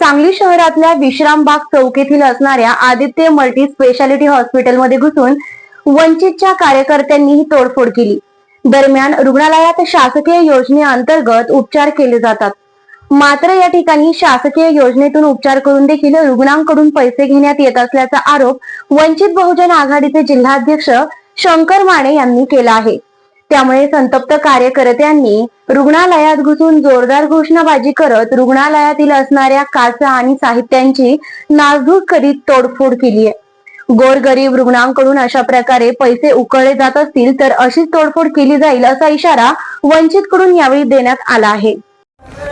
सांगली शहरातल्या विश्रामबाग चौक येथील असणाऱ्या आदित्य मल्टी स्पेशालिटी हॉस्पिटलमध्ये घुसून वंचितच्या कार्यकर्त्यांनी ही तोडफोड केली. दरम्यान रुग्णालयात शासकीय योजनेअंतर्गत उपचार केले जातात. मात्र या ठिकाणी शासकीय योजनेतून उपचार करून देखील रुग्णांकडून पैसे घेण्यात येत असल्याचा आरोप वंचित बहुजन आघाडीचे जिल्हाध्यक्ष शंकर माने यांनी केला आहे. त्यामुळे संतप्त कार्यकर्त्यांनी रुग्णालयात घुसून जोरदार घोषणाबाजी करत रुग्णालयातील असणाऱ्या काचा आणि साहित्यांची नासधूस करीत तोडफोड केली आहे. गोरगरीब रुग्णांकडून अशा प्रकारे पैसे उकळले जात असतील तर अशीच तोडफोड केली जाईल असा इशारा वंचित कडून यावेळी देण्यात आला आहे.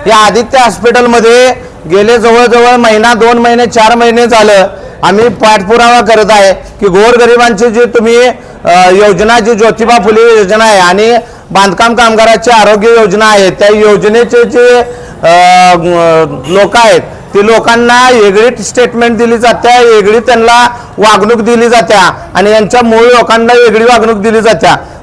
या आदित्य हॉस्पिटलमध्ये गेले जवळजवळ महिना दोन महिने चार महिने झालं. आम्ही पाठपुरावा करत आहे की गोरगरिबांचे जे तुम्ही योजना जी ज्योतिबा फुले योजना आहे आणि बांधकाम कामगाराची आरोग्य योजना आहे त्या योजनेचे जे लोक आहेत ती लोकांना वेगळी स्टेटमेंट दिली जाते वेगळी त्यांना वागणूक दिली जात्या आणि यांच्या मूळ लोकांना वेगळी वागणूक दिली जात्या.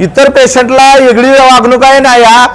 इतर पेशंटला वेगळी वागणूक आहे ना या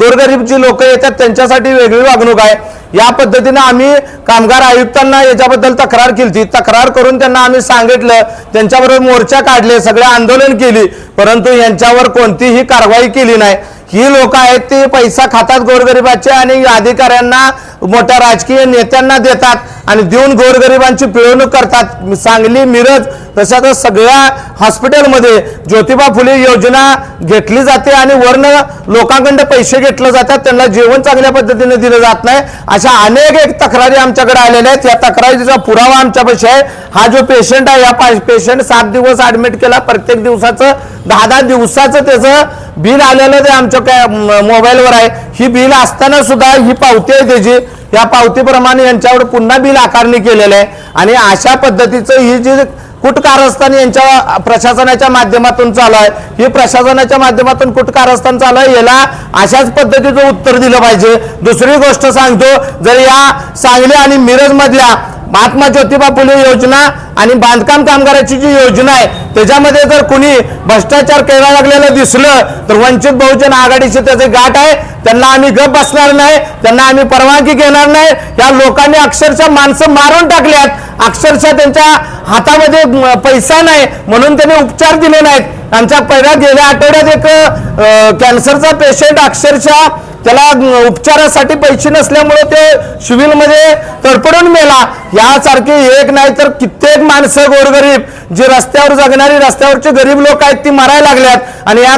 गोरगरीब जी लोक येतात त्यांच्यासाठी वेगळी वागणूक आहे. या पद्धतीनं आम्ही कामगार आयुक्तांना याच्याबद्दल तक्रार केली तक्रार करून त्यांना आम्ही सांगितलं त्यांच्याबरोबर मोर्चा काढले सगळे आंदोलन केली परंतु यांच्यावर कोणतीही कारवाई केली नाही. ही लोक आहेत ते पैसा खातात गोरगरिबाचे आणि अधिकाऱ्यांना मोठ्या राजकीय नेत्यांना देतात आणि देऊन गोरगरिबांची पिळवणूक करतात. सांगली मिरज तशाच सगळ्या हॉस्पिटलमध्ये ज्योतिबा फुले योजना घेतली जाते आणि वर्ण लोकांकडे पैसे घेतले जातात. त्यांना जेवण चांगल्या पद्धतीने दिलं जात नाही. अशा अनेक एक तक्रारी आमच्याकडे आलेल्या आहेत. या तक्रारीचा पुरावा आमच्यापाशी आहे. हा जो पेशंट आहे या पेशंट सात दिवस ऍडमिट केला. प्रत्येक दिवसाचं दहा दहा दिवसाचं त्याचं बिल आलेलं ते आमच्या काय मोबाईलवर आहे ही बिल असताना सुद्धा ही पावती आहे त्याची. या पावतीप्रमाणे यांच्यावर पुन्हा बिल आकारणी केलेलं आहे. आणि अशा पद्धतीचं ही जी कुटकारस्थान यांच्या प्रशासनाच्या माध्यमातून चालू आहे ही प्रशासनाच्या माध्यमातून कुटकारस्थान चालू आहे याला अशाच पद्धतीचं उत्तर दिलं पाहिजे. दुसरी गोष्ट सांगतो जर या सांगली आणि मिरज मधल्या महात्मा ज्योतिबा फुले योजना आणि बांधकाम कामगाराची जी योजना आहे त्याच्यामध्ये जर कुणी भ्रष्टाचार करायला लागलेलं दिसलं तर वंचित बहुजन आघाडीचे त्याचे गाठ आहे. त्यांना आम्ही गप बसणार नाही त्यांना आम्ही परवानगी घेणार नाही. या लोकांनी अक्षरशः माणसं मारून टाकल्यात. अक्षरशः त्यांच्या हातामध्ये पैसा नाही म्हणून त्यांनी उपचार दिले नाहीत. आमच्या पहिल्या गेल्या आठवड्यात एक कॅन्सरचा पेशंट अक्षरशः त्याला उपचारासाठी पैसे नसल्यामुळे ते शिविलमध्ये तडपडून मेला. यासारखे एक नाही तर कित्येक माणसं गोरगरीब जे रस्त्यावर जगणारी रस्त्यावरचे गरीब लोक आहेत ती मरायला लागल्यात. आणि या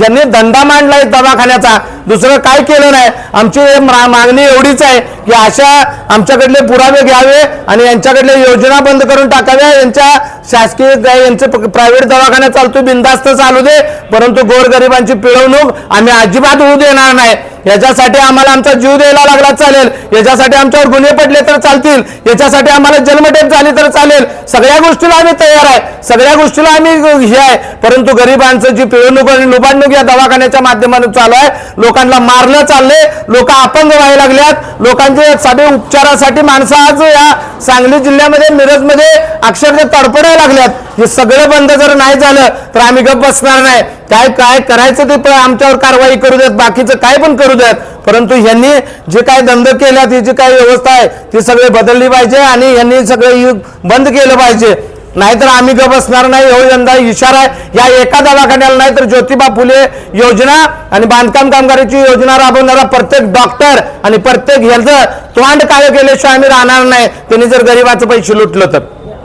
यांनी धंदा मांडलाय दवाखान्याचा. दुसरं काय केलं नाही? आमची मा- मागणी एवढीच आहे की अशा आमच्याकडले पुरावे घ्यावे आणि यांच्याकडले योजना बंद करून टाकाव्या. यांच्या शासकीय ग- यांचे प्रायव्हेट दवाखाना चालतो बिंदास्त चालू दे. परंतु गोरगरिबांची पिळवणूक आम्ही अजिबात होऊ देणार नाही. याच्यासाठी आम्हाला आमचा जीव द्यायला लागला चालेल. याच्यासाठी आमच्यावर गुन्हे पडले तर चालतील. याच्यासाठी आम्हाला जन्मठेप झाली तर चालेल. सगळ्या गोष्टीला आम्ही तयार आहे. सगळ्या गोष्टीला आम्ही हे आहे. परंतु गरिबांचं जी पिळवणूक आणि लुबाडणूक या दवाखान्याच्या माध्यमातून चालू आहे लोकांना मारलं चाललंय लोक अपंग व्हायला लागल्यात. लोकांचे साधे उपचारासाठी माणसं आज या सांगली जिल्ह्यामध्ये मिरजमध्ये अक्षरशः तडफडायला लागल्यात. हे सगळं बंद जर नाही झालं तर आम्ही गप बसणार नाही. काय काय करायचं ते पण आमच्यावर कारवाई करू देत बाकीचं काय पण करू देत. परंतु यांनी जे काय धंद केला ती जी काय व्यवस्था आहे ती सगळी बदलली पाहिजे आणि यांनी सगळे युग बंद केलं पाहिजे. नाहीतर आम्ही ग बसणार नाही हो यंदा इशारा आहे. या एका दवाखान्याला नाही तर ज्योतिबा फुले योजना आणि बांधकाम कामगाराची योजना राबवणारा प्रत्येक डॉक्टर आणि प्रत्येक ह्याचं तोंड काय केल्याशिवाय आम्ही राहणार नाही. त्यांनी जर गरिबाचं पैसे लुटलं तर.